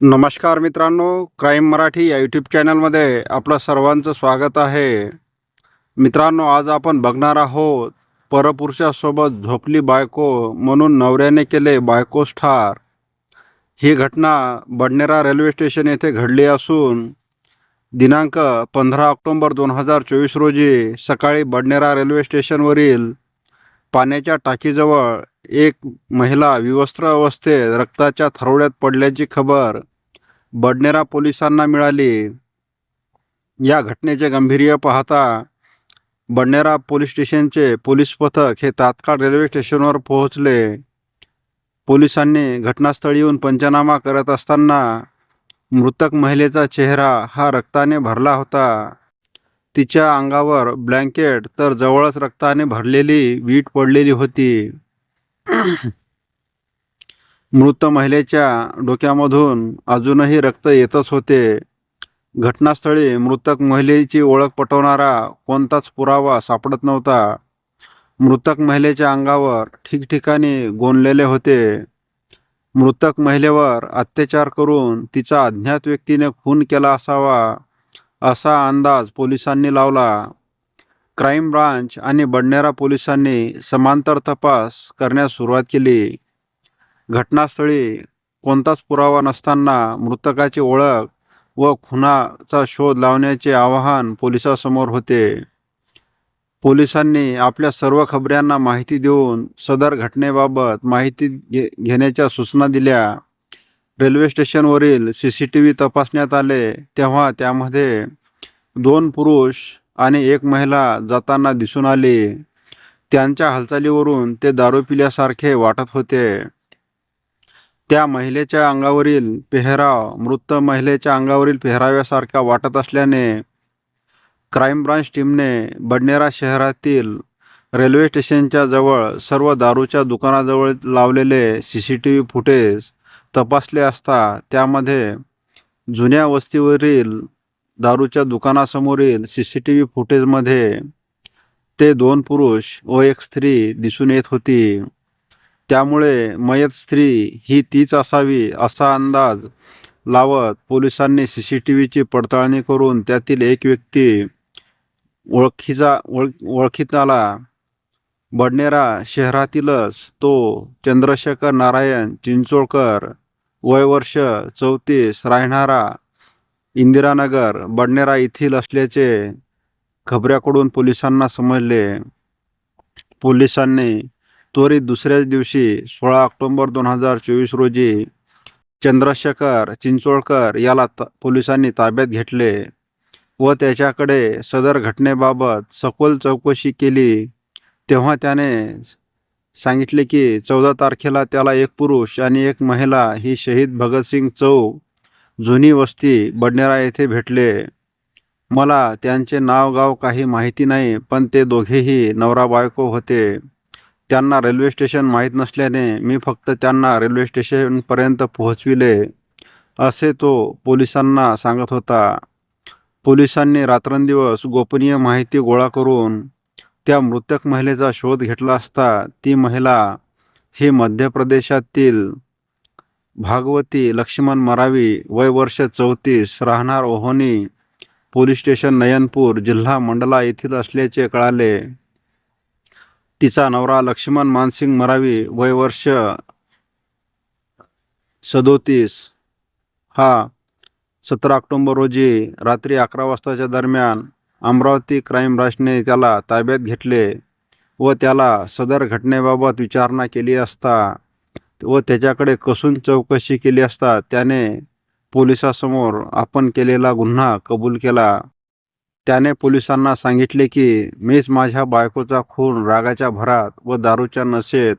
नमस्कार मित्रांनो क्राईम मराठी या यूट्यूब चॅनलमध्ये आपलं सर्वांचं स्वागत आहे. मित्रांनो आज आपण बघणार आहोत परपुरुषासोबत झोपली बायको म्हणून नवऱ्याने केले बायको स्टार ही घटना बडनेरा रेल्वे स्टेशन येथे घडली असून दिनांक पंधरा ऑक्टोंबर दोन हजार चोवीस रोजी सकाळी बडनेरा रेल्वे स्टेशनवरील पाण्याच्या टाकीजवळ एक महिला विवस्त्र अवस्थेत रक्ताच्या थरोड्यात पडल्याची खबर बडनेरा पोलिसांना मिळाली. या घटनेचे गांभीर्य पाहता बडनेरा पोलीस स्टेशनचे पोलीस पथक हे तात्काळ रेल्वे स्टेशनवर पोहोचले. पोलिसांनी घटनास्थळी येऊन पंचनामा करत असताना मृतक महिलेचा चेहरा हा रक्ताने भरला होता. तिच्या अंगावर ब्लँकेट तर जवळच रक्ताने भरलेली वीट पडलेली होती. मृत महिलेच्या डोक्यामधून अजूनही रक्त येतच होते. घटनास्थळी मृतक महिलेची ओळख पटवणारा कोणताच पुरावा सापडत नव्हता. मृतक महिलेच्या अंगावर ठिकठिकाणी गोंदलेले होते. मृतक महिलेवर अत्याचार करून तिचा अज्ञात व्यक्तीने खून केला असावा. असा अंदाज पोलिसांनी लावला. क्राईम ब्रांच आणि बडनेरा पोलिसांनी समांतर तपास करण्यास सुरुवात केली. घटनास्थळी कोणताच पुरावा नसताना मृतकाची ओळख व खुनाचा शोध लावण्याचे आवाहन पोलिसांसमोर होते. पोलिसांनी आपल्या सर्व खबऱ्यांना माहिती देऊन सदर घटनेबाबत माहिती घे घेण्याच्या सूचना दिल्या. रेल्वे स्टेशनवरील सी सी टी व्ही तपासण्यात आले तेव्हा त्यामध्ये दोन पुरुष आणि एक महिला जाताना दिसून आली. त्यांच्या हालचालीवरून ते दारू पिल्यासारखे वाटत होते. त्या महिलेच्या अंगावरील पेहराव मृत महिलेच्या अंगावरील पेहराव्यासारखा वाटत असल्याने क्राईम ब्रांच टीमने बडनेरा शहरातील रेल्वे स्टेशनच्या जवळ सर्व दारूच्या दुकानाजवळ लावलेले C C T V footage तपासले असता त्यामध्ये जुन्या वस्तीवरील दारूच्या दुकानासमोरील सी सी टी व्ही फुटेजमध्ये ते दोन पुरुष व एक स्त्री दिसून येत होती. त्यामुळे मयत स्त्री ही तीच असावी असा अंदाज लावत पोलिसांनी सी सी टी व्हीची पडताळणी करून त्यातील एक व्यक्ती ओळखीचा ओळख ओळखीताला बडनेरा शहरातीलच तो चंद्रशेखर नारायण चिंचोळकर वय वर्ष चौतीस राहणारा इंदिरानगर बडनेरा येथील असल्याचे खबऱ्याकडून पोलिसांना समजले. पोलिसांनी त्वरित दुसऱ्याच दिवशी सोळा ऑक्टोंबर दोन हजार चोवीस रोजी चंद्रशेखर चिंचोळकर याला त पोलिसांनी ताब्यात घेतले व त्याच्याकडे सदर घटनेबाबत सखोल चौकशी केली. तेव्हा त्याने सांगितले की चौदा तारखेला त्याला एक पुरुष आणि एक महिला ही शहीद भगतसिंग चौक जुनी वस्ती बडनेरा येथे भेटले. मला त्यांचे नाव गाव काही माहिती नाही पण ते दोघेही नवरा बायको होते. त्यांना रेल्वे स्टेशन माहीत नसल्याने मी फक्त त्यांना रेल्वे स्टेशनपर्यंत पोहोचविले असे तो पोलिसांना सांगत होता. पोलिसांनी रात्रंदिवस गोपनीय माहिती गोळा करून त्या मृतक महिलेचा शोध घेतला असता ती महिला ही मध्य प्रदेशातील भागवती लक्ष्मण मरावी वय वर्ष चौतीस राहणार ओहोनी पोलीस स्टेशन नयनपूर जिल्हा मंडला येथील असल्याचे कळाले. तिचा नवरा लक्ष्मण मानसिंग मरावी वय वर्ष सदोतीस. हा सतरा ऑक्टोंबर रोजी रात्री अकरा वाजताच्या दरम्यान अमरावती क्राईम ब्रांचने त्याला ताब्यात घेतले व त्याला सदर घटनेबाबत विचारणा केली असता व त्याच्याकडे कसून चौकशी केली असता त्याने पोलिसासमोर आपण केलेला गुन्हा कबूल केला. त्याने पोलिसांना सांगितले की मीच माझ्या बायकोचा खून रागाच्या भरात व दारूच्या नशेत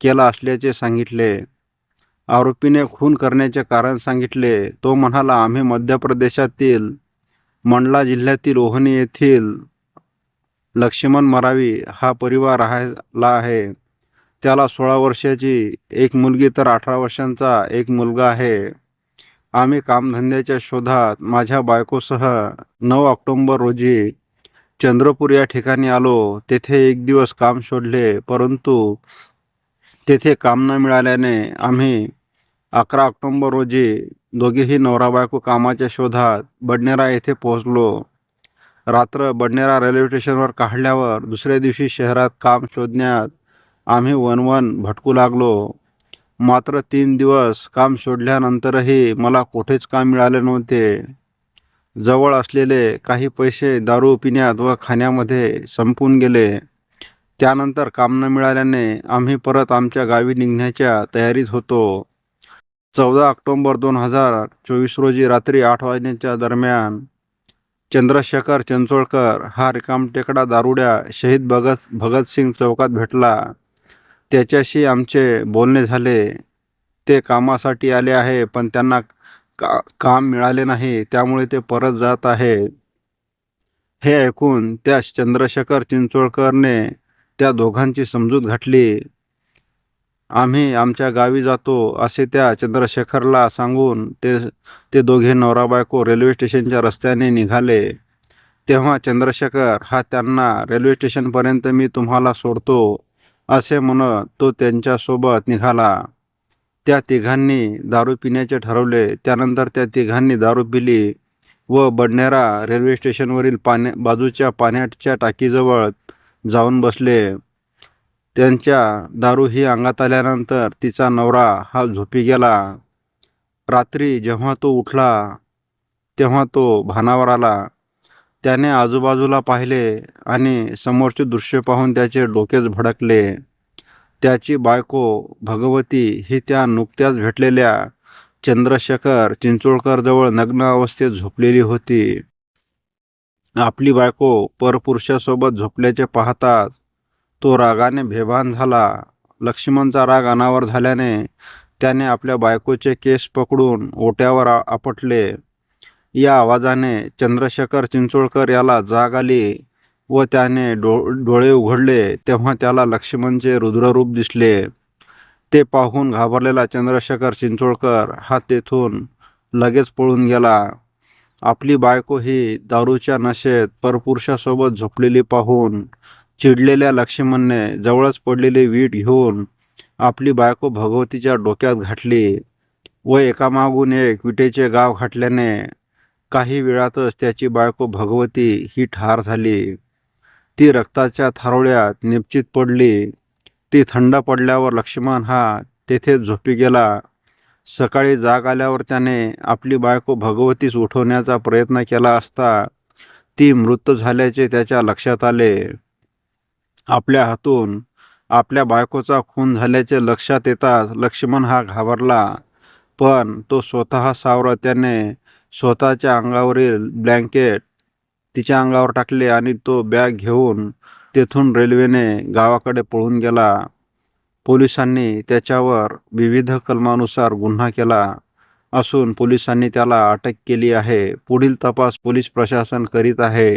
केला असल्याचे सांगितले. आरोपीने खून करण्याचे कारण सांगितले. तो म्हणाला आम्ही मध्य प्रदेशातील मंडला जिल्ह्यातील ओहनी येथील लक्ष्मण मरावी हा परिवार राहायला आहे. त्याला सोळा वर्षाची एक मुलगी तर अठरा वर्षांचा एक मुलगा आहे. आम्ही कामधंद्याच्या शोधात माझ्या बायकोसह नऊ ऑक्टोंबर रोजी चंद्रपूर या ठिकाणी आलो. तेथे एक दिवस काम शोधले परंतु तेथे काम न मिळाल्याने आम्ही अकरा ऑक्टोंबर रोजी दोघेही नवरा बायको कामाच्या शोधात बडनेरा येथे पोहोचलो. रात्र बडनेरा रेल्वे स्टेशनवर काढल्यावर दुसऱ्या दिवशी शहरात काम शोधण्यात आम्ही वनवन भटकू लागलो. मात्र तीन दिवस काम शोधल्यानंतरही मला कुठेच काम मिळाले नव्हते. जवळ असलेले काही पैसे दारू पिण्यात व खाण्यामध्ये संपून गेले. त्यानंतर काम न मिळाल्याने आम्ही परत आमच्या गावी निघण्याच्या तयारीत होतो. चौदा ऑक्टोंबर दोन हजार चोवीस रोजी रात्री आठ वाजण्याच्या दरम्यान चंद्रशेखर चिंचोळकर हा रिकामटेकडा दारुड्या शहीद भगत भगतसिंग चौकात भेटला. त्याच्याशी आमचे बोलणे झाले. ते कामासाठी आले आहे पण त्यांना का काम मिळाले नाही त्यामुळे ते परत जात आहे. हे ऐकून त्या चंद्रशेखर चिंचोळकरने त्या दोघांची समजूत घातली. आम्ही आमच्या गावी जातो असे त्या चंद्रशेखरला सांगून ते ते दोघे नवरा बायको रेल्वे स्टेशनच्या रस्त्याने निघाले. तेव्हा चंद्रशेखर हा त्यांना रेल्वे स्टेशनपर्यंत मी तुम्हाला सोडतो असे म्हणत तो त्यांच्यासोबत निघाला. त्या तिघांनी दारू पिण्याचे ठरवले. त्यानंतर त्या तिघांनी दारू पिली व बडनेरा रेल्वे स्टेशनवरील पाण्या बाजूच्या पाण्याच्या टाकीजवळ जाऊन बसले. त्यांच्या दारू ही अंगात आल्यानंतर तिचा नवरा हा झोपी गेला. रात्री जेव्हा तो उठला तेव्हा तो भानावर आला. त्याने आजूबाजूला पाहिले आणि समोरचे दृश्य पाहून त्याचे डोकेच भडकले. त्याची बायको भगवती ही त्या नुकत्याच भेटलेल्या चंद्रशेखर चिंचोळकरजवळ नग्न अवस्थेत झोपलेली होती. आपली बायको परपुरुषासोबत झोपल्याचे पाहताच तो रागाने बेभान झाला. लक्ष्मणचा राग अनावर झाल्याने त्याने आपल्या बायकोचे केस पकडून ओट्यावर आपटले. या आवाजाने चंद्रशेखर चिंचोळकर याला जाग आली व त्याने डो डोळे उघडले. तेव्हा त्याला लक्ष्मणचे रुद्ररूप दिसले. ते पाहून घाबरलेला चंद्रशेखर चिंचोळकर हा तेथून लगेच पळून गेला. आपली बायको ही दारूच्या नशेत परपुरुषासोबत झोपलेली पाहून चिडलेल्या लक्ष्मणने जवळच पडलेली वीट घेऊन आपली बायको भगवतीच्या डोक्यात घातली व एकामागून एक विटेचे गाव घातल्याने काही वेळातच त्याची बायको भगवती ही ठार झाली. ती रक्ताच्या थारोळ्यात निपचित पडली. ती थंड पडल्यावर लक्ष्मण हा तेथेच झोपी गेला. सकाळी जाग आल्यावर त्याने आपली बायको भगवतीस उठवण्याचा प्रयत्न केला असता ती मृत झाल्याचे त्याच्या लक्षात आले. आपल्या हातून आपल्या बायकोचा खून झाल्याचे लक्षात येताच लक्ष्मण हा घाबरला पण तो स्वतः सावरत त्याने स्वतःच्या अंगावरील ब्लँकेट तिच्या अंगावर टाकले आणि तो बॅग घेऊन तेथून रेल्वेने गावाकडे पळून गेला. पोलिसांनी त्याच्यावर विविध कलमानुसार गुन्हा केला असून पोलिसांनी त्याला अटक केली आहे. पुढील तपास पोलीस प्रशासन करीत आहे.